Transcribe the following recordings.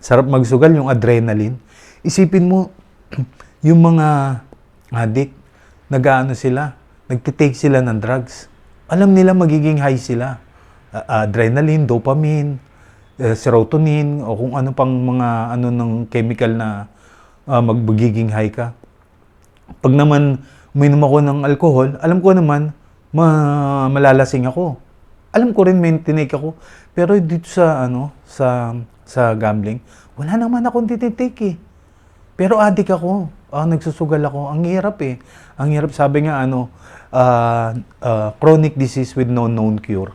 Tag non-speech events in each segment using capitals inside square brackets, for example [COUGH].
Sarap magsugal yung adrenaline. Isipin mo, [CLEARS THROAT] yung mga addict, nag-ano sila, nagtitake sila ng drugs. Alam nila magiging high sila. A- adrenaline, dopamine, eh, serotonin, o kung ano pang mga ano ng chemical na ah, magbagiging high ka. Pag naman uminom ako ng alcohol, alam ko naman ma- malalasing ako. Alam ko rin may ako. Pero dito sa ano, sa sa gambling, wala naman akong tinitake eh. Pero addict ako. Ah, nagsusugal ako. Ang hirap eh. Ang hirap sabi nga ano, ah, ah, chronic disease with no known cure.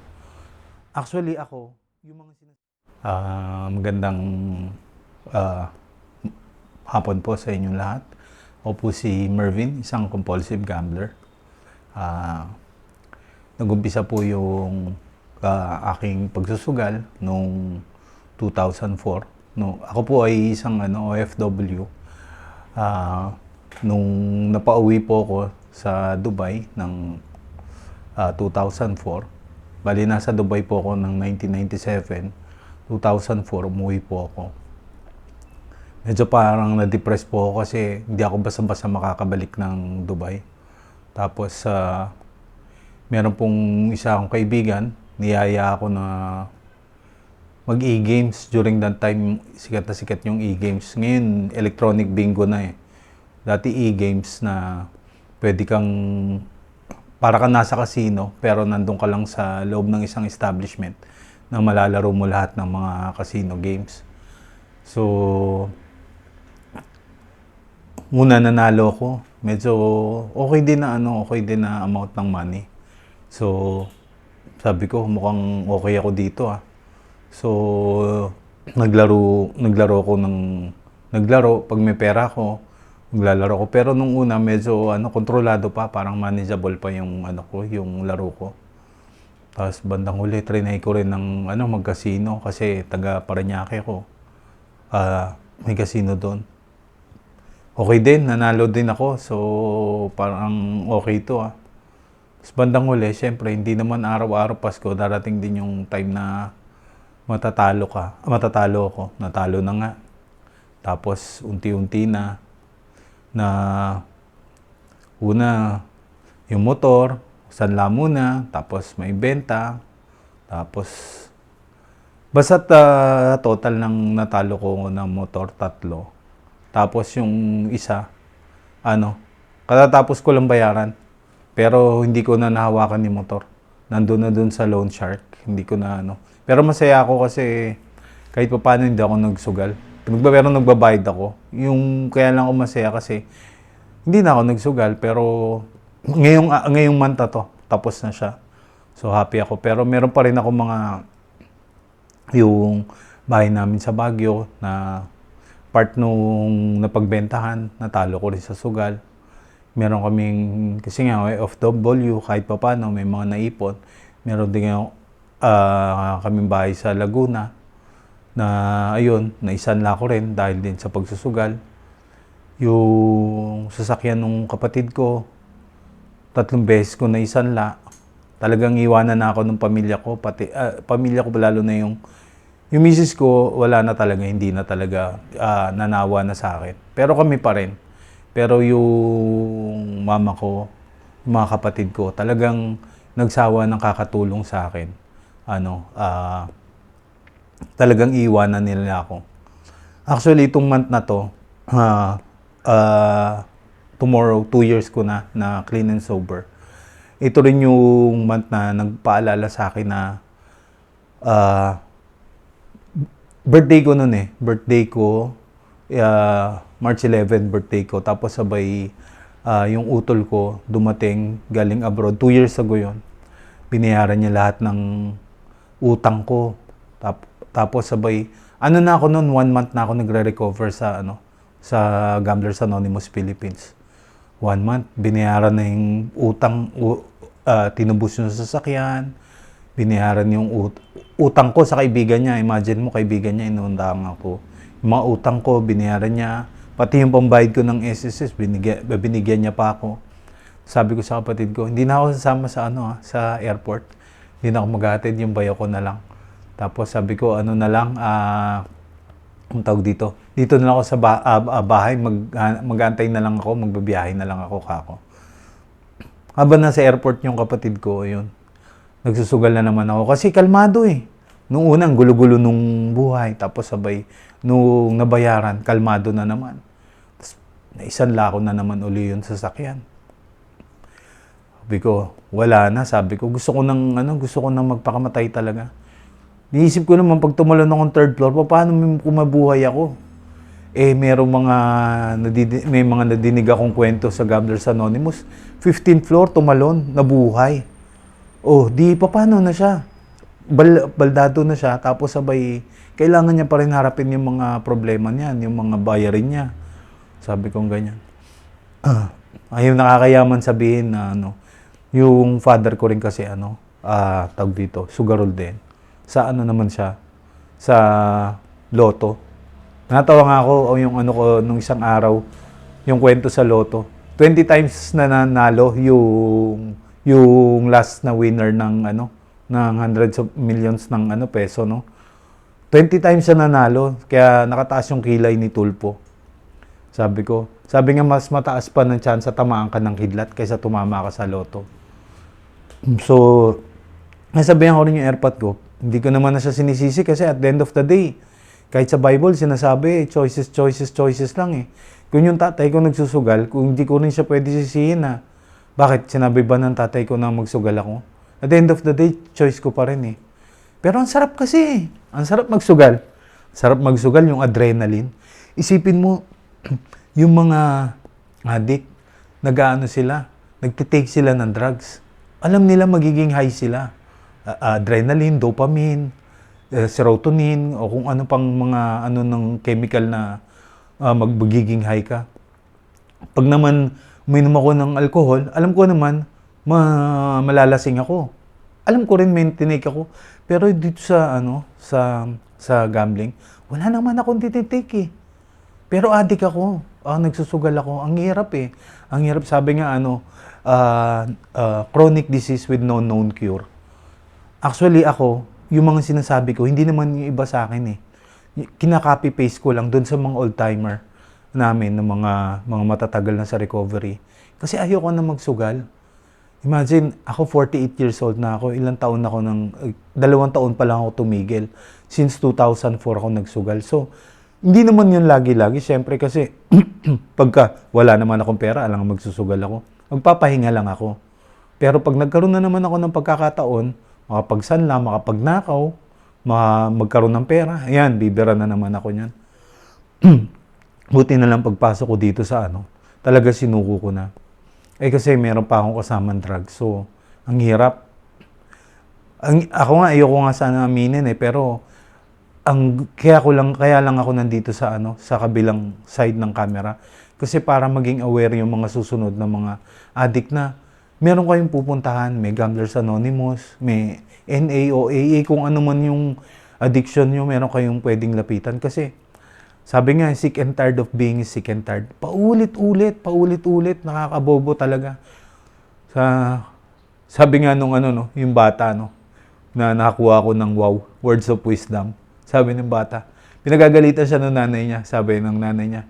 Actually ako, yung mga sinas- Ah, magandang ah, hapon po sa inyong lahat. Ako po si Mervin, isang compulsive gambler. Ah, nagumpisa po yung ah, aking pagsusugal noong 2004. No, ako po ay isang ano, OFW. Ah, nung napauwi po ako sa Dubai ng ah, 2004, bali nasa Dubai po ako ng 1997, 2004 umuwi po ako. Medyo parang na-depress po ako kasi hindi ako basta-basta makakabalik ng Dubai. Tapos sa meron pong isa akong kaibigan, niyaya ako na mag e-games during that time sikat na sikat yung e-games. Ngayon electronic bingo na eh. Dati e-games na pwede kang para ka nasa casino pero nandun ka lang sa loob ng isang establishment na malalaro mo lahat ng mga casino games. So, una nanalo ko. Medyo okay din na ano, okay din na amount ng money. So, sabi ko mukhang okay ako dito ah. So, naglaro naglaro ko ng naglaro pag may pera ko, maglalaro ko. Pero nung una medyo ano kontrolado pa, parang manageable pa yung ano ko, yung laro ko. Tapos bandang huli, trinay ko rin ng ano, mag-casino kasi taga Paranaque ko. Ah, may casino doon. Okay din, nanalo din ako. So, parang okay to ah. Tapos bandang huli, syempre, hindi naman araw-araw Pasko, darating din yung time na matatalo ka. Ah, matatalo ako. Natalo na nga. Tapos, unti-unti na, na una, yung motor, sanla muna, tapos may benta, tapos basta total ng natalo ko ng motor tatlo. Tapos yung isa, ano, katatapos ko lang bayaran. Pero hindi ko na nahawakan yung motor. Nandun na dun sa loan shark. Hindi ko na ano. Pero masaya ako kasi kahit pa paano hindi ako nagsugal. Nagba, pero nagbabayad ako. Yung kaya lang ako masaya kasi hindi na ako nagsugal pero ngayong ah, ngayong month na to tapos na siya. So happy ako pero meron pa rin ako mga yung bahay namin sa Baguio na part nung napagbentahan, natalo ko rin sa sugal. Meron kaming, kasi nga, OFW, kahit pa paano, may mga naipon. Meron din nga ah, kaming bahay sa Laguna na ayun, naisanla ko rin dahil din sa pagsusugal. Yung sasakyan nung kapatid ko, tatlong beses ko naisanla. Talagang iwanan na ako ng pamilya ko, pati ah, pamilya ko lalo na yung yung misis ko, wala na talaga, hindi na talaga ah, nanawa na sa akin. Pero kami pa rin. Pero yung mama ko, yung mga kapatid ko, talagang nagsawa ng kakatulong sa akin. Ano, ah, talagang iwanan nila ako. Actually, itong month na to, ah, ah, tomorrow, two years ko na, na clean and sober. Ito rin yung month na nagpaalala sa akin na ah, birthday ko noon eh. Birthday ko, uh, March 11 birthday ko. Tapos sabay ah, yung utol ko dumating galing abroad. Two years ago yon Binayaran niya lahat ng utang ko. Tap, tapos sabay, ano na ako noon, one month na ako nagre-recover sa ano sa Gamblers Anonymous Philippines. One month, binayaran na yung utang, u, ah, tinubos yung sasakyan, binayaran yung ut- utang ko sa kaibigan niya. Imagine mo, kaibigan niya, inuundang ako. Mga utang ko, binayaran niya. Pati yung pambayad ko ng SSS, binigyan, binigyan niya pa ako. Sabi ko sa kapatid ko, hindi na ako sasama sa ano ah, sa airport. Hindi na ako maghatid, yung bayo ko na lang. Tapos sabi ko, ano na lang, ah, ang tawag dito. Dito na lang ako sa ba- ah, bahay, mag, ah, mag-aantay na lang ako, magbabiyahe na lang ako kako. Habang nasa airport yung kapatid ko, yun, nagsusugal na naman ako. Kasi kalmado eh. Nung unang gulo-gulo nung buhay, tapos sabay, nung nabayaran, kalmado na naman. Tapos, naisan lako na naman uli yun sa sakyan. Sabi ko, wala na. Sabi ko, gusto ko nang, ano, gusto ko nang magpakamatay talaga. Niisip ko naman, pag tumalon akong third floor, pa- paano may- kung mabuhay ako? Eh, merong mga, nadidi- may mga nadinig akong kwento sa Gobblers Anonymous. 15th floor, tumalon, nabuhay. Oh, di pa paano na siya? Bal, baldado na siya, tapos sabay, kailangan niya pa rin harapin yung mga problema niya, yung mga bayarin niya. Sabi kong ganyan. Ah, ayaw nakakayaman sabihin na ano, yung father ko rin kasi ano, ah, tawag dito, sugarol din. Sa ano naman siya, sa loto. Natawa nga ako o yung ano ko nung isang araw, yung kwento sa loto. 20 times na nanalo yung yung last na winner ng ano ng hundreds of millions ng ano peso no. 20 times siya nanalo kaya nakataas yung kilay ni Tulpo. Sabi ko, sabi nga mas mataas pa ng chance sa tamaan ka ng kidlat kaysa tumama ka sa loto. So, nasabihan ko rin yung airpot ko. Hindi ko naman na siya sinisisi kasi at the end of the day, kahit sa Bible, sinasabi, eh, choices, choices, choices lang eh. Kung yung tatay ko nagsusugal, kung hindi ko rin siya pwede sisihin na, bakit sinabi ba ng tatay ko na magsugal ako? At the end of the day, choice ko pa rin eh. Pero ang sarap kasi. Ang sarap magsugal. Sarap magsugal yung adrenaline. Isipin mo, [CLEARS THROAT] yung mga addict, nag-ano sila, nagtitake sila ng drugs. Alam nila magiging high sila. A- adrenaline, dopamine, eh, serotonin, o kung ano pang mga ano ng chemical na ah, magbagiging high ka. Pag naman uminom ako ng alcohol, alam ko naman, ma- malalasing ako. Alam ko rin may tinake ako. Pero dito sa ano, sa sa gambling, wala naman akong tinitake eh. Pero adik ako. Ah, nagsusugal ako. Ang hirap eh. Ang hirap sabi nga ano, ah, ah, chronic disease with no known cure. Actually ako, yung mga sinasabi ko, hindi naman yung iba sa akin eh. Y- Kinaka-copy paste ko lang doon sa mga old-timer namin, ng mga, mga matatagal na sa recovery. Kasi ayoko na magsugal. Imagine, ako 48 years old na ako, ilang taon na ako ng, dalawang taon pa lang ako tumigil. Since 2004 ako nagsugal. So, hindi naman yun lagi-lagi. Siyempre kasi, [CLEARS THROAT] pagka wala naman akong pera, alang magsusugal ako. Magpapahinga lang ako. Pero pag nagkaroon na naman ako ng pagkakataon, makapagsanla, makapagnakaw, ma- magkaroon ng pera, ayan, bibira na naman ako niyan. [CLEARS THROAT] Buti na lang pagpasok ko dito sa ano, talaga sinuko ko na. Eh kasi meron pa akong kasamang drugs. So, ang hirap. Ang, ako nga, ayoko nga sana aminin eh, pero ang kaya ko lang kaya lang ako nandito sa ano sa kabilang side ng camera kasi para maging aware yung mga susunod na mga addict na meron kayong pupuntahan may Gamblers Anonymous may NA o AA kung ano man yung addiction nyo meron kayong pwedeng lapitan kasi sabi nga sick and tired of being sick and tired paulit-ulit paulit-ulit nakakabobo talaga sa sabi nga nung ano no yung bata no na nakakuha ko ng wow words of wisdom sabi ng bata. Pinagagalitan siya ng nanay niya. Sabi ng nanay niya,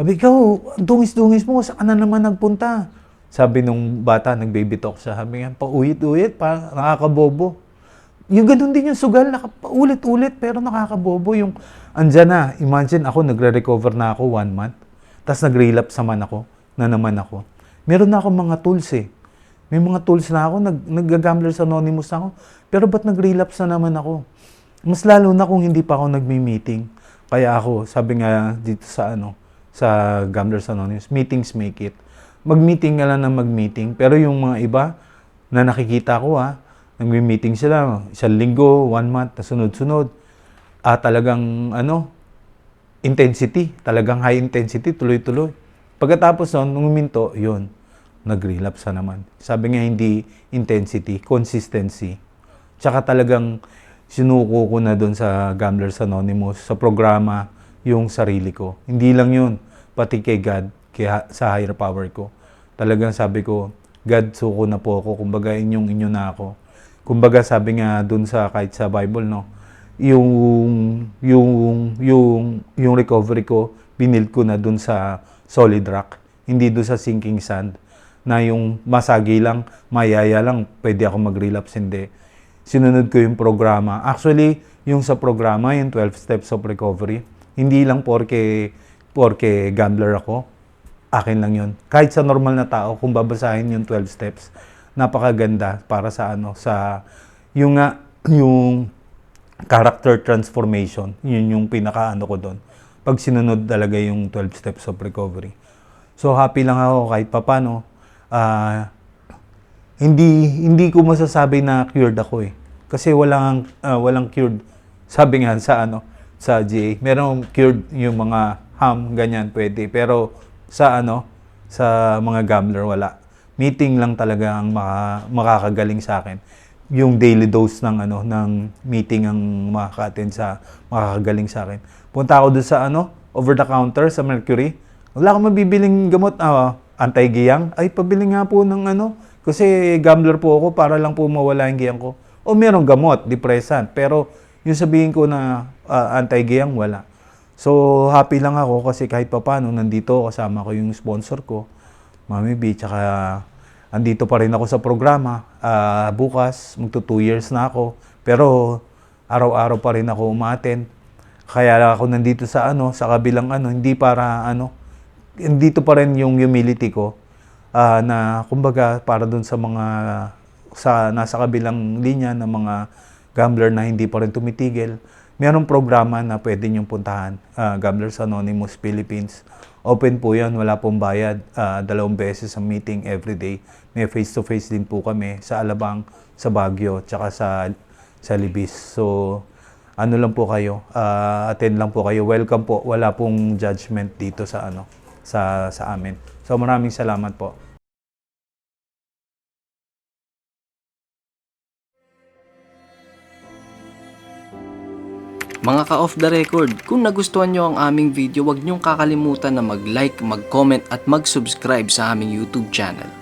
sabi, ikaw, dungis-dungis mo, saan na naman nagpunta? Sabi nung bata, nag-baby talk siya. Sabi nga, paulit-ulit, pa, nakakabobo. Yung ganun din yung sugal, paulit-ulit, pero nakakabobo. Yung, andyan na, imagine ako, nagre-recover na ako one month. Tapos nag-relapse naman ako, na naman ako. Meron na ako mga tools eh. May mga tools na ako, nag, nag-gamblers anonymous ako. Pero ba't nag-relapse na naman ako? Mas lalo na kung hindi pa ako nagmi-meeting. Kaya ako, sabi nga dito sa ano, sa Gamblers Anonymous, meetings make it. Mag-meeting ka lang na mag-meeting. Pero yung mga iba na nakikita ko ha, nagmi-meeting sila, isang linggo, one month, sunod-sunod. Ah, talagang ano, intensity, talagang high intensity, tuloy-tuloy. Pagkatapos nun, nung minto, yun, nag-relapse na naman. Sabi nga hindi intensity, consistency. Tsaka talagang sinuko ko na doon sa Gamblers Anonymous, sa programa, yung sarili ko. Hindi lang yun, pati kay God, kaya sa higher power ko. Talagang sabi ko, God, suko na po ako, kumbaga inyong inyo na ako. Kumbaga sabi nga doon sa kahit sa Bible, no, yung yung yung yung recovery ko binild ko na dun sa solid rock. Hindi dun sa sinking sand. Na yung masagi lang mayaya lang pwede ako mag-relapse hindi. Sinunod ko yung programa. Actually yung sa programa yung 12 steps of recovery hindi lang porke porke gambler ako akin lang yun kahit sa normal na tao kung babasahin yung 12 steps napakaganda para sa ano sa yung nga yung character transformation. Yun yung pinaka-ano ko doon. Pag sinunod talaga yung 12 steps of recovery. So happy lang ako kahit papano. ah hindi hindi ko masasabi na cured ako eh. Kasi walang ah, walang cured. Sabi nga sa ano sa GA, merong cured yung mga ham ganyan pwede. Pero sa ano sa mga gambler wala. Meeting lang talaga ang maka, makakagaling sa akin yung daily dose ng ano ng meeting ang makaka-attend sa makakagaling sa akin. Punta ako doon sa ano, over the counter sa Mercury. Wala akong mabibiling gamot ah, anti-giyang. Ay pabili nga po ng ano kasi gambler po ako para lang po mawala yung giyang ko. O merong gamot, depressant, pero yung sabihin ko na ah, anti-giyang wala. So happy lang ako kasi kahit papano nandito kasama ko yung sponsor ko, Mami B, tsaka andito pa rin ako sa programa. Ah, bukas, magto 2 years na ako. Pero araw-araw pa rin ako umaten. Kaya ako nandito sa ano, sa kabilang ano, hindi para ano, dito pa rin yung humility ko ah, na kumbaga para dun sa mga sa nasa kabilang linya ng mga gambler na hindi pa rin tumitigil. Merong programa na pwede niyong puntahan, ah, Gamblers Anonymous Philippines. Open po yan, wala pong bayad. Ah, dalawang beses ang meeting every day. May face-to-face din po kami sa Alabang, sa Baguio, tsaka sa, sa Libis. So, ano lang po kayo, ah, attend lang po kayo. Welcome po. Wala pong judgment dito sa ano sa sa amin. So, maraming salamat po. Mga ka-off the record, kung nagustuhan nyo ang aming video, huwag nyong kakalimutan na mag-like, mag-comment at mag-subscribe sa aming YouTube channel.